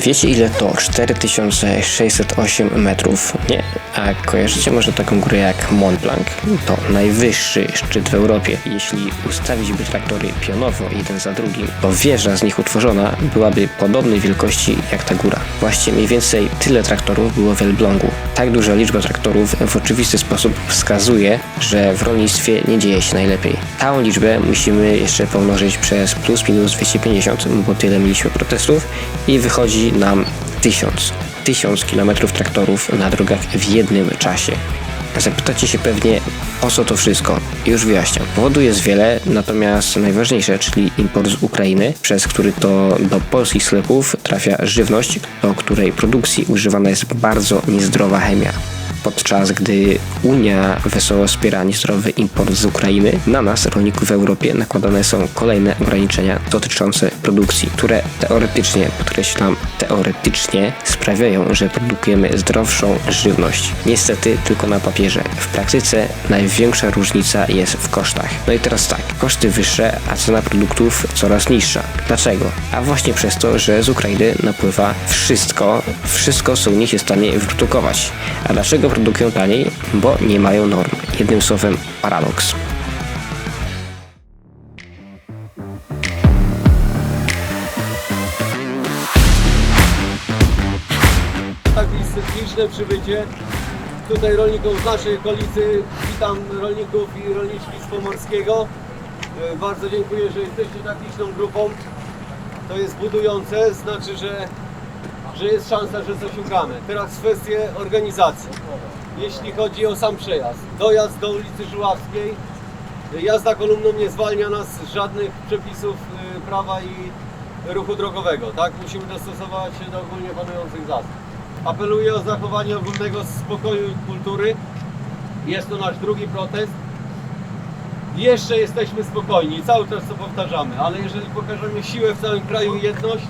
Wiecie ile to 4608 metrów? Nie. A kojarzycie może taką górę jak Mont Blanc? To najwyższy szczyt w Europie. Jeśli ustawić by traktory pionowo jeden za drugim, to wieża z nich utworzona byłaby podobnej wielkości jak ta góra. Właśnie mniej więcej tyle traktorów było w Elblągu. Tak duża liczba traktorów w oczywisty sposób wskazuje, że w rolnictwie nie dzieje się najlepiej. Tą liczbę musimy jeszcze pomnożyć przez plus minus 250, bo tyle mieliśmy protestów i wychodzi nam 1000. 1000 km traktorów na drogach w jednym czasie. Zapytacie się pewnie, po co to wszystko? Już wyjaśniam. Powodu jest wiele, natomiast najważniejsze, czyli import z Ukrainy, przez który to do polskich sklepów trafia żywność, do której produkcji używana jest bardzo niezdrowa chemia podczas gdy Unia wesoło wspiera niezdrowy import z Ukrainy, na nas, rolników w Europie, nakładane są kolejne ograniczenia dotyczące produkcji, które teoretycznie, podkreślam, teoretycznie sprawiają, że produkujemy zdrowszą żywność. Niestety tylko na papierze. W praktyce największa różnica jest w kosztach. No i teraz tak, koszty wyższe, a cena produktów coraz niższa. Dlaczego? A właśnie przez to, że z Ukrainy napływa wszystko, wszystko co u nich jest w stanie wyprodukować. A dlaczego produkują taniej? Bo nie mają norm. Jednym słowem, paradoks. tak liczne przybycie. Tutaj rolników z naszej okolicy, witam rolników i rolniczki z Pomorskiego. E, Bardzo dziękuję, że jesteście tak liczną grupą. To jest budujące, znaczy, że, że jest szansa, że coś ugramy. Teraz kwestie organizacji. Jeśli chodzi o sam przejazd, dojazd do ulicy Żuławskiej, jazda kolumną nie zwalnia nas z żadnych przepisów y, prawa i ruchu drogowego, tak? Musimy dostosować się do ogólnie panujących zasad. Apeluję o zachowanie ogólnego spokoju i kultury. Jest to nasz drugi protest. Jeszcze jesteśmy spokojni, cały czas to powtarzamy, ale jeżeli pokażemy siłę w całym kraju i jedność,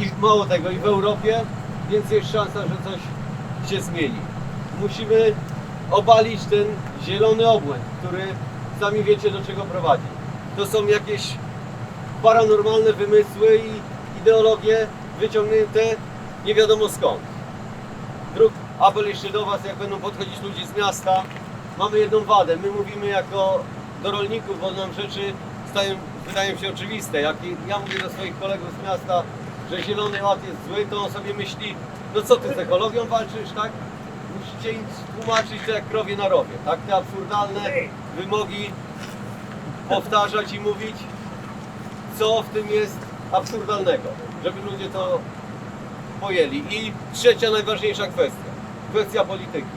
i mało tego, i w Europie, więc jest szansa, że coś się zmieni. Musimy obalić ten zielony obłęd, który sami wiecie do czego prowadzi. To są jakieś paranormalne wymysły i ideologie wyciągnięte nie wiadomo skąd. Drug apel jeszcze do Was, jak będą podchodzić ludzie z miasta. Mamy jedną wadę. My mówimy jako do rolników, bo nam rzeczy stają, wydają się oczywiste. Jak ja mówię do swoich kolegów z miasta, że zielony ład jest zły, to on sobie myśli, no co ty z ekologią walczysz, tak? Musicie im tłumaczyć to jak krowie na rowie, tak? Te absurdalne wymogi powtarzać i mówić, co w tym jest absurdalnego, żeby ludzie to pojęli. I trzecia najważniejsza kwestia, kwestia polityki.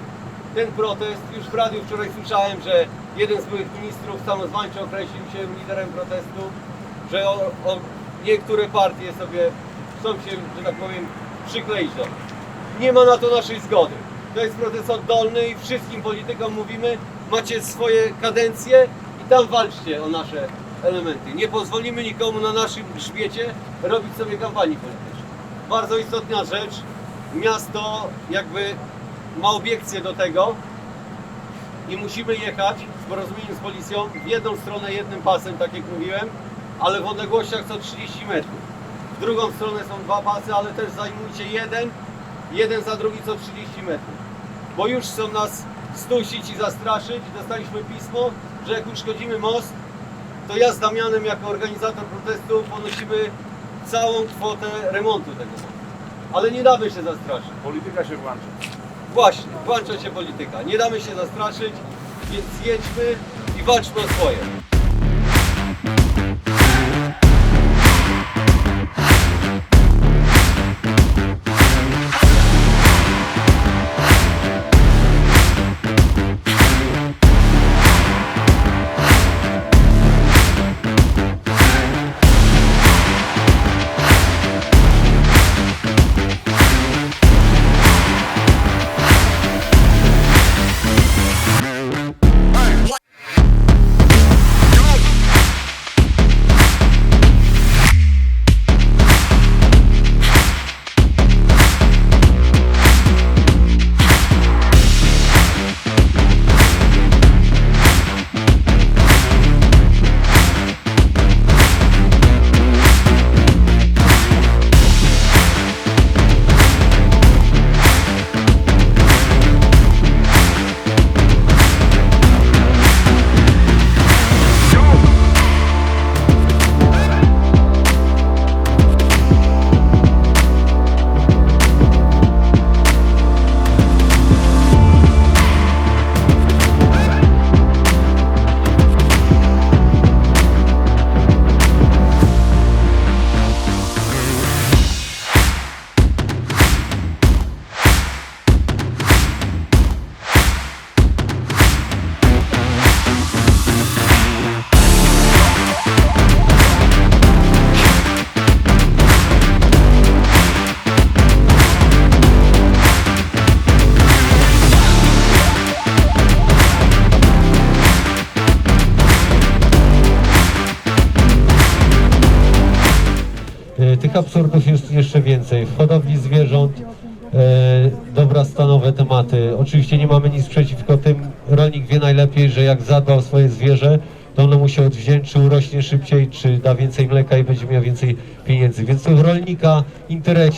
Ten protest, już w radiu wczoraj słyszałem, że jeden z byłych ministrów samozwańczo określił się liderem protestu, że o, o niektóre partie sobie chcą się, że tak powiem, przykleić do. Nie ma na to naszej zgody. To jest protest oddolny i wszystkim politykom mówimy, macie swoje kadencje i tam walczcie o nasze elementy. Nie pozwolimy nikomu na naszym grzbiecie robić sobie kampanii politycznej. Bardzo istotna rzecz. Miasto jakby ma obiekcję do tego i musimy jechać w porozumieniu z policją w jedną stronę jednym pasem, tak jak mówiłem, ale w odległościach co 30 metrów. W drugą stronę są dwa pasy, ale też zajmujcie jeden, jeden za drugi co 30 metrów. Bo już chcą nas stusić i zastraszyć. Dostaliśmy pismo, że jak uszkodzimy most, to ja z Damianem jako organizator protestu ponosimy całą kwotę remontu tego mostu. Ale nie damy się zastraszyć. Polityka się włącza. Właśnie, włącza się polityka. Nie damy się zastraszyć, więc jedźmy i walczmy o swoje.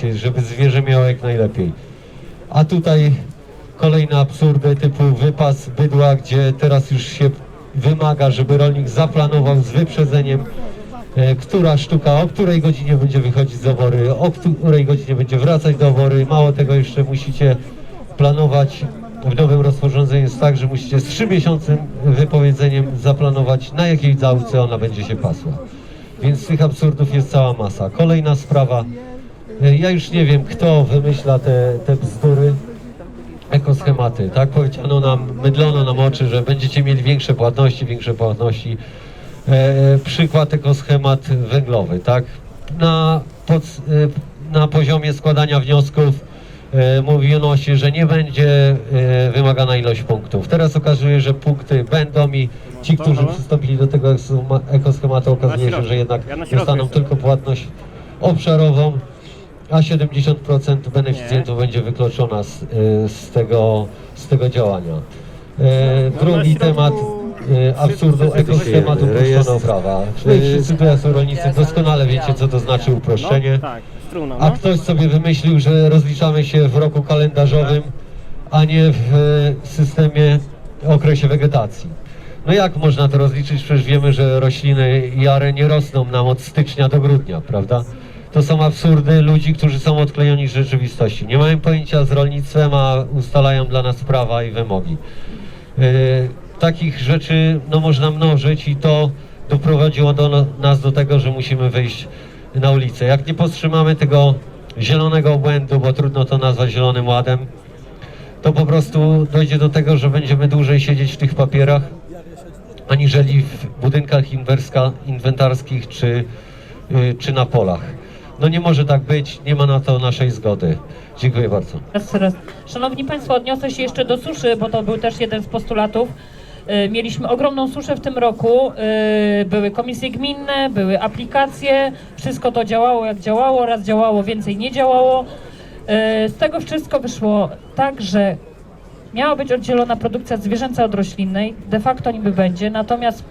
Jest, żeby zwierzę miało jak najlepiej. A tutaj kolejne absurdy typu wypas bydła, gdzie teraz już się wymaga, żeby rolnik zaplanował z wyprzedzeniem, e, która sztuka, o której godzinie będzie wychodzić z obory, o której godzinie będzie wracać do obory. Mało tego jeszcze musicie planować. W nowym rozporządzeniu jest tak, że musicie z trzymiesięcznym wypowiedzeniem zaplanować, na jakiej działce ona będzie się pasła. Więc tych absurdów jest cała masa. Kolejna sprawa. Ja już nie wiem, kto wymyśla te, te bzdury ekoschematy, tak? Powiedziano nam, mydlono nam oczy, że będziecie mieli większe płatności, większe płatności. E, przykład ekoschemat węglowy, tak? Na, pod, e, na poziomie składania wniosków e, mówiono się, że nie będzie e, wymagana ilość punktów. Teraz okazuje, że punkty będą i ci, którzy przystąpili do tego ekoschematu, okazuje się, że jednak dostaną tylko płatność obszarową a 70% beneficjentów będzie wykluczona z, y, z, tego, z tego działania. E, drugi środku temat e, absurdu ekoschematu uproszczona prawa. Wy wszyscy rolnicy, doskonale wiecie co to znaczy uproszczenie. No, tak, A no. ktoś sobie wymyślił, że rozliczamy się w roku kalendarzowym, a nie w e, systemie okresie wegetacji. No jak można to rozliczyć? Przecież wiemy, że rośliny jare nie rosną nam od stycznia do grudnia, prawda? To są absurdy ludzi, którzy są odklejeni z rzeczywistości. Nie mają pojęcia z rolnictwem, a ustalają dla nas prawa i wymogi. E, takich rzeczy no, można mnożyć i to doprowadziło do no, nas do tego, że musimy wyjść na ulicę. Jak nie powstrzymamy tego zielonego błędu, bo trudno to nazwać zielonym ładem, to po prostu dojdzie do tego, że będziemy dłużej siedzieć w tych papierach, aniżeli w budynkach inwentarskich czy, y, czy na polach. No nie może tak być, nie ma na to naszej zgody. Dziękuję bardzo. Raz, raz. Szanowni Państwo, odniosę się jeszcze do suszy, bo to był też jeden z postulatów. Y, Mieliśmy ogromną suszę w tym roku. y, Były komisje gminne, były aplikacje, wszystko to działało jak działało, raz działało, więcej nie działało. Y, Z tego wszystko wyszło tak, że miała być oddzielona produkcja zwierzęca od roślinnej, de facto niby będzie, natomiast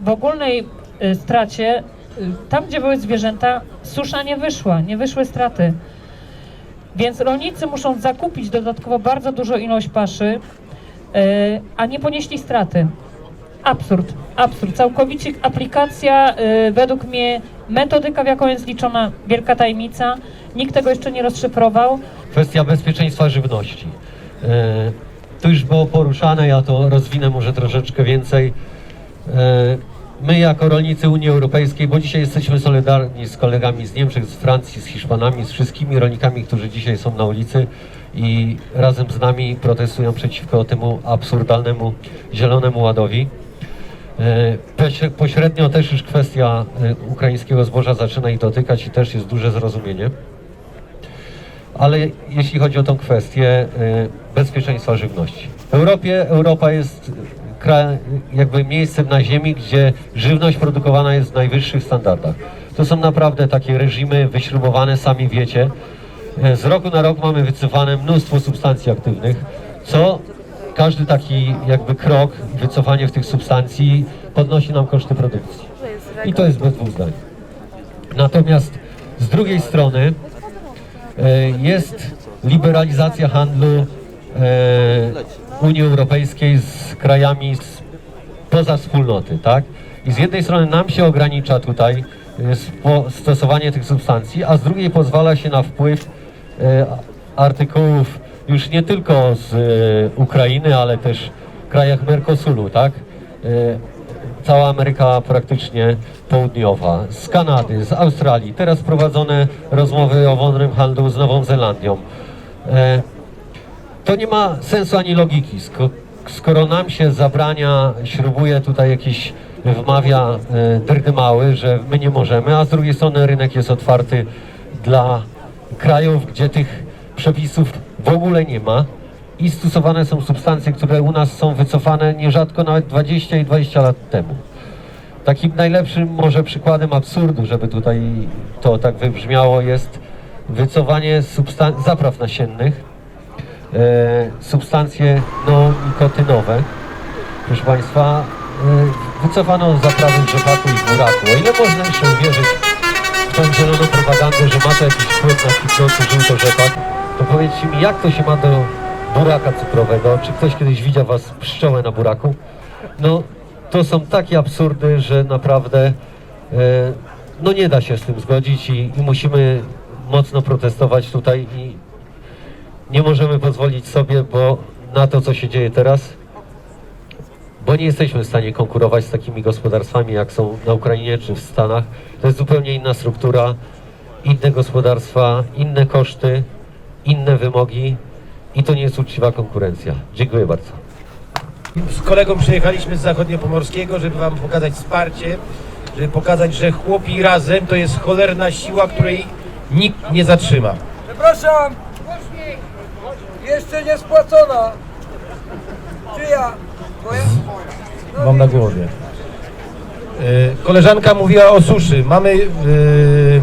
w ogólnej stracie, tam gdzie były zwierzęta, susza nie wyszła, nie wyszły straty. Więc rolnicy muszą zakupić dodatkowo bardzo dużą ilość paszy, yy, a nie ponieśli straty. Absurd, absurd. Całkowicie aplikacja, yy, według mnie metodyka, w jaką jest liczona, wielka tajemnica. Nikt tego jeszcze nie rozszyfrował. Kwestia bezpieczeństwa żywności. To już było poruszane, ja to rozwinę może troszeczkę więcej. E, My jako rolnicy Unii Europejskiej, bo dzisiaj jesteśmy solidarni z kolegami z Niemczech, z Francji, z Hiszpanami, z wszystkimi rolnikami, którzy dzisiaj są na ulicy i razem z nami protestują przeciwko temu absurdalnemu zielonemu ładowi. E, pośre- Pośrednio też już kwestia e, ukraińskiego zboża zaczyna ich dotykać i też jest duże zrozumienie. Ale jeśli chodzi o tą kwestię y, bezpieczeństwa żywności. W Europie Europa jest jakby miejscem na ziemi, gdzie żywność produkowana jest w najwyższych standardach. To są naprawdę takie reżimy wyśrubowane, sami wiecie. Y, Z roku na rok mamy wycofane mnóstwo substancji aktywnych, co każdy taki jakby krok, wycofanie w tych substancji podnosi nam koszty produkcji. I to jest bez dwóch zdań. Natomiast z drugiej strony e, jest liberalizacja handlu e, Unii Europejskiej z krajami poza wspólnoty, tak? I z jednej strony nam się ogranicza tutaj e, stosowanie tych substancji, a z drugiej pozwala się na wpływ e, artykułów już nie tylko z e, Ukrainy, ale też krajach Mercosuru, tak? Cała Ameryka praktycznie południowa, z Kanady, z Australii. Teraz prowadzone rozmowy o wolnym handlu z Nową Zelandią. To nie ma sensu ani logiki. Sko- skoro nam się zabrania, śrubuje tutaj jakiś, wmawia e, dyrdymały, że my nie możemy, a z drugiej strony rynek jest otwarty dla krajów, gdzie tych przepisów w ogóle nie ma i stosowane są substancje, które u nas są wycofane nierzadko nawet 20 i 20 lat temu. Takim najlepszym może przykładem absurdu, żeby tutaj to tak wybrzmiało, jest wycofanie zapraw nasiennych, substancje no, nikotynowe. Proszę Państwa, e, wycofano zaprawy rzepaku i buraku. O ile można jeszcze uwierzyć w tą zieloną propagandę, że ma to jakiś wpływ na kwitnący żółto rzepak, to powiedzcie mi, jak to się ma do buraka cukrowego? Czy ktoś kiedyś widział Was pszczołę na buraku? No, to są takie absurdy, że naprawdę e, no nie da się z tym zgodzić i, i musimy mocno protestować tutaj i nie możemy pozwolić sobie, bo na to, co się dzieje teraz, bo nie jesteśmy w stanie konkurować z takimi gospodarstwami, jak są na Ukrainie czy w Stanach. To jest zupełnie inna struktura, inne gospodarstwa, inne koszty, inne wymogi i to nie jest uczciwa konkurencja. Dziękuję bardzo. Z kolegą przyjechaliśmy z zachodniopomorskiego, żeby wam pokazać wsparcie, żeby pokazać, że chłopi razem to jest cholerna siła, której nikt nie zatrzyma. Przepraszam! Jeszcze nie spłacona! Czyja? Twoja? Mam na głowie. E, Koleżanka mówiła o suszy. Mamy, e,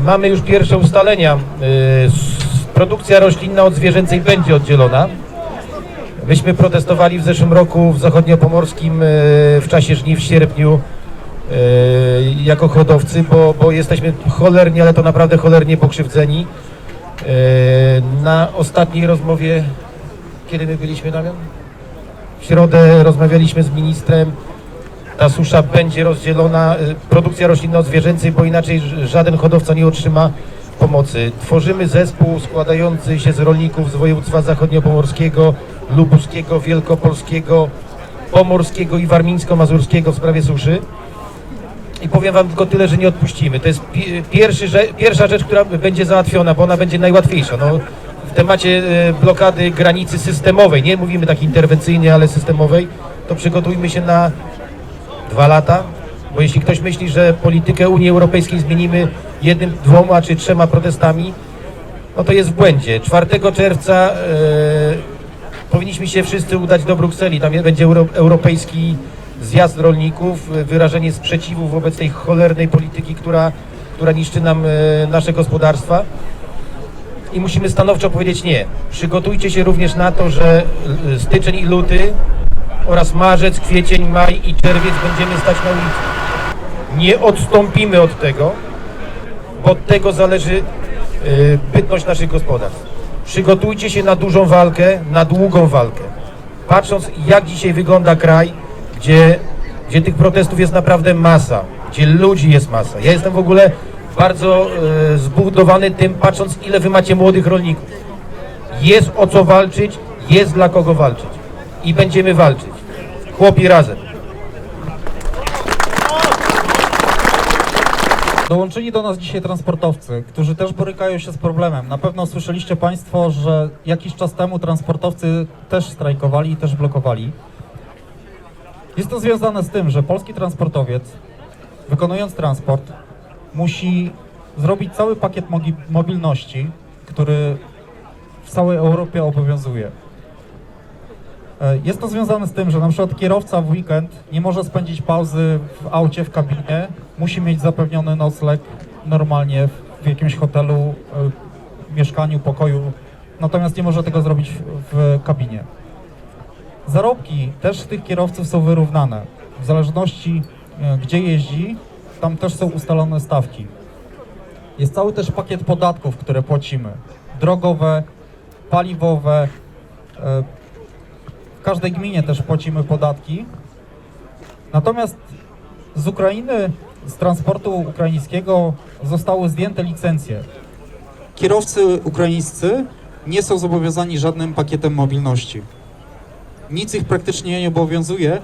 mamy już pierwsze ustalenia. S- Produkcja roślinna od zwierzęcej będzie oddzielona. Myśmy protestowali w zeszłym roku w zachodniopomorskim e, w czasie żniw w sierpniu e, jako hodowcy, bo, bo jesteśmy cholernie, ale to naprawdę cholernie pokrzywdzeni. E, Na ostatniej rozmowie, kiedy my byliśmy, Damian? W środę rozmawialiśmy z ministrem. Ta susza będzie rozdzielona, y, produkcja roślinno-zwierzęcej, bo inaczej żaden hodowca nie otrzyma pomocy. Tworzymy zespół składający się z rolników z województwa zachodniopomorskiego, lubuskiego, wielkopolskiego, pomorskiego i warmińsko-mazurskiego w sprawie suszy. I powiem Wam tylko tyle, że nie odpuścimy. To jest pi- pierwszy, pierwsza rzecz, która będzie załatwiona, bo ona będzie najłatwiejsza. No, w temacie e, blokady granicy systemowej, nie mówimy tak interwencyjnie, ale systemowej, to przygotujmy się na dwa lata, bo jeśli ktoś myśli, że politykę Unii Europejskiej zmienimy jednym, dwoma czy trzema protestami, no to jest w błędzie. 4 czerwca e, powinniśmy się wszyscy udać do Brukseli. Tam będzie euro, europejski zjazd rolników, e, wyrażenie sprzeciwu wobec tej cholernej polityki, która, która niszczy nam nasze gospodarstwa. I musimy stanowczo powiedzieć nie. Przygotujcie się również na to, że e, styczeń i luty oraz marzec, kwiecień, maj i czerwiec będziemy stać na ulicy. Nie odstąpimy od tego, bo od tego zależy y, bytność naszych gospodarstw. Przygotujcie się na dużą walkę, na długą walkę. Patrząc jak dzisiaj wygląda kraj, gdzie, gdzie tych protestów jest naprawdę masa, gdzie ludzi jest masa. Ja jestem w ogóle bardzo y, zbudowany tym, patrząc ile wy macie młodych rolników. Jest o co walczyć, jest dla kogo walczyć. I będziemy walczyć. Chłopi razem. Dołączyli do nas dzisiaj transportowcy, którzy też borykają się z problemem. Na pewno słyszeliście Państwo, że jakiś czas temu transportowcy też strajkowali i też blokowali. Jest to związane z tym, że polski transportowiec, wykonując transport, musi zrobić cały pakiet mobilności, który w całej Europie obowiązuje. E, Jest to związane z tym, że na przykład kierowca w weekend nie może spędzić pauzy w aucie, w kabinie, musi mieć zapewniony nocleg normalnie w, jakimś hotelu, e, mieszkaniu, pokoju, natomiast nie może tego zrobić w, w kabinie. Zarobki też tych kierowców są wyrównane. W zależności e, gdzie jeździ, tam też są ustalone stawki. Jest cały też pakiet podatków, które płacimy. Drogowe, paliwowe, e, w każdej gminie też płacimy podatki. Natomiast z Ukrainy, z transportu ukraińskiego zostały zdjęte licencje. Kierowcy ukraińscy nie są zobowiązani żadnym pakietem mobilności. Nic ich praktycznie nie obowiązuje,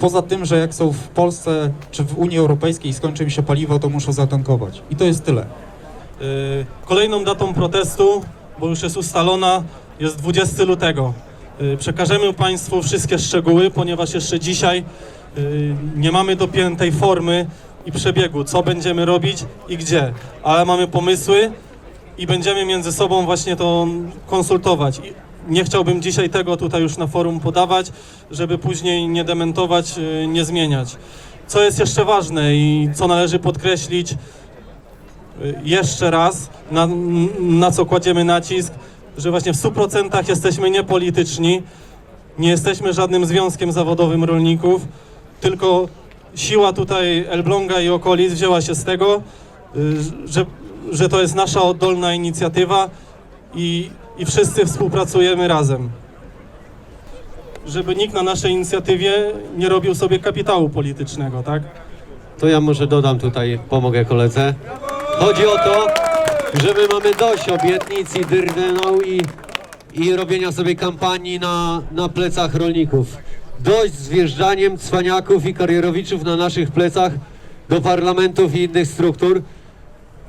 poza tym, że jak są w Polsce czy w Unii Europejskiej i skończy im się paliwo, to muszą zatankować. I to jest tyle. Y, Kolejną datą protestu, bo już jest ustalona, jest 20 lutego. Y, Przekażemy Państwu wszystkie szczegóły, ponieważ jeszcze dzisiaj y, nie mamy dopiętej formy i przebiegu, co będziemy robić i gdzie, ale mamy pomysły i będziemy między sobą właśnie to konsultować. Nie chciałbym dzisiaj tego tutaj już na forum podawać, żeby później nie dementować, y, nie zmieniać. Co jest jeszcze ważne i co należy podkreślić, y, jeszcze raz, na, na co kładziemy nacisk, że właśnie w 100% jesteśmy niepolityczni, nie jesteśmy żadnym związkiem zawodowym rolników, tylko siła tutaj Elbląga i okolic wzięła się z tego, y, że, że to jest nasza oddolna inicjatywa i, i wszyscy współpracujemy razem. Żeby nikt na naszej inicjatywie nie robił sobie kapitału politycznego, tak? To ja może dodam tutaj, pomogę koledze. Chodzi o to, że my mamy dość obietnic i i, i robienia sobie kampanii na, na plecach rolników. Dość z wjeżdżaniem cwaniaków i karierowiczów na naszych plecach do parlamentów i innych struktur.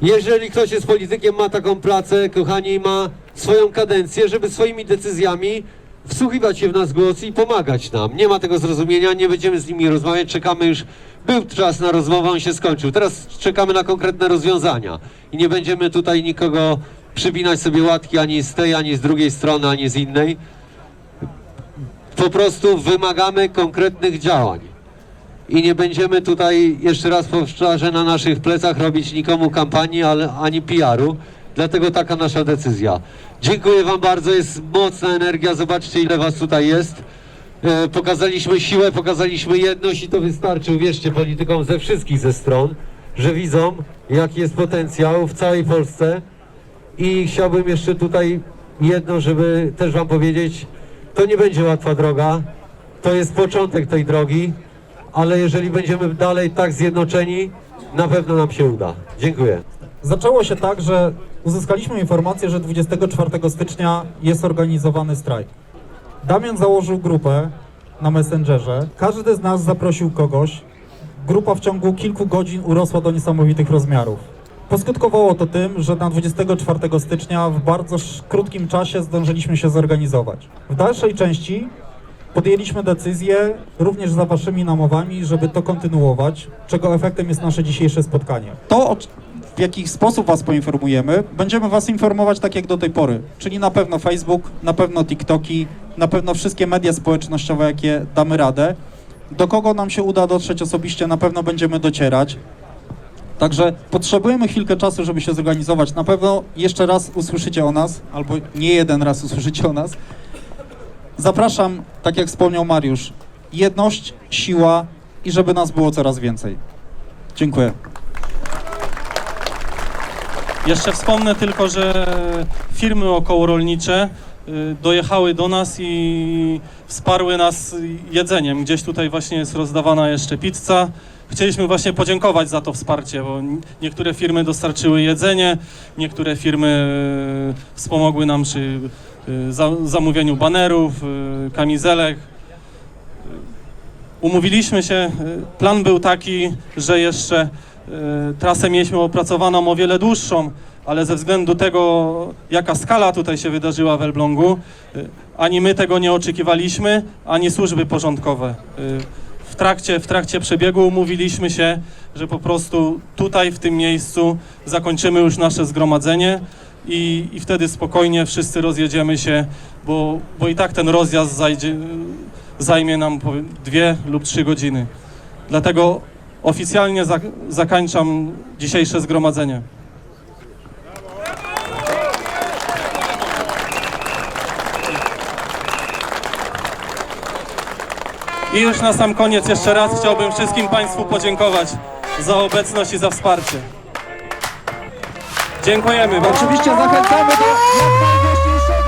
Jeżeli ktoś jest politykiem, ma taką pracę, kochani, ma swoją kadencję, żeby swoimi decyzjami wsłuchiwać się w nas głos i pomagać nam. Nie ma tego zrozumienia, nie będziemy z nimi rozmawiać, czekamy już, był czas na rozmowę, on się skończył. Teraz czekamy na konkretne rozwiązania i nie będziemy tutaj nikogo przypinać sobie łatki ani z tej, ani z drugiej strony, ani z innej. Po prostu wymagamy konkretnych działań i nie będziemy tutaj, jeszcze raz powtarzę, na naszych plecach robić nikomu kampanii, ale ani PR-u. Dlatego taka nasza decyzja. Dziękuję Wam bardzo, jest mocna energia, zobaczcie ile Was tutaj jest. E, pokazaliśmy siłę, pokazaliśmy jedność i to wystarczy, uwierzcie politykom ze wszystkich ze stron, że widzą jaki jest potencjał w całej Polsce. I chciałbym jeszcze tutaj jedno, żeby też Wam powiedzieć, to nie będzie łatwa droga, to jest początek tej drogi, ale jeżeli będziemy dalej tak zjednoczeni, na pewno nam się uda. Dziękuję. Zaczęło się tak, że uzyskaliśmy informację, że 24 stycznia jest organizowany strajk. Damian założył grupę na Messengerze. Każdy z nas zaprosił kogoś. Grupa w ciągu kilku godzin urosła do niesamowitych rozmiarów. Poskutkowało to tym, że na 24 stycznia w bardzo krótkim czasie zdążyliśmy się zorganizować. W dalszej części podjęliśmy decyzję, również za waszymi namowami, żeby to kontynuować, czego efektem jest nasze dzisiejsze spotkanie. To, w jaki sposób Was poinformujemy, będziemy Was informować tak jak do tej pory. Czyli na pewno Facebook, na pewno TikToki, na pewno wszystkie media społecznościowe, jakie damy radę. Do kogo nam się uda dotrzeć osobiście, na pewno będziemy docierać. Także potrzebujemy chwilkę czasu, żeby się zorganizować. Na pewno jeszcze raz usłyszycie o nas, albo nie jeden raz usłyszycie o nas. Zapraszam, tak jak wspomniał Mariusz, jedność, siła i żeby nas było coraz więcej. Dziękuję. Jeszcze wspomnę tylko, że firmy okołorolnicze y, dojechały do nas i wsparły nas jedzeniem. Gdzieś tutaj właśnie jest rozdawana jeszcze pizza. Chcieliśmy właśnie podziękować za to wsparcie, bo niektóre firmy dostarczyły jedzenie, niektóre firmy y, wspomogły nam przy y, za, zamówieniu banerów, kamizelek. Umówiliśmy się, plan był taki, że jeszcze trasę mieliśmy opracowaną o wiele dłuższą, ale ze względu tego, jaka skala tutaj się wydarzyła w Elblągu, y, ani my tego nie oczekiwaliśmy, ani służby porządkowe. Y, W trakcie, w trakcie przebiegu umówiliśmy się, że po prostu tutaj, w tym miejscu zakończymy już nasze zgromadzenie i, i wtedy spokojnie wszyscy rozjedziemy się, bo, bo i tak ten rozjazd zajdzie, zajmie nam dwie lub trzy godziny. Dlatego oficjalnie za, zakończam dzisiejsze zgromadzenie. I już na sam koniec jeszcze raz chciałbym wszystkim Państwu podziękować za obecność i za wsparcie. Dziękujemy. Oczywiście zachęcamy do jak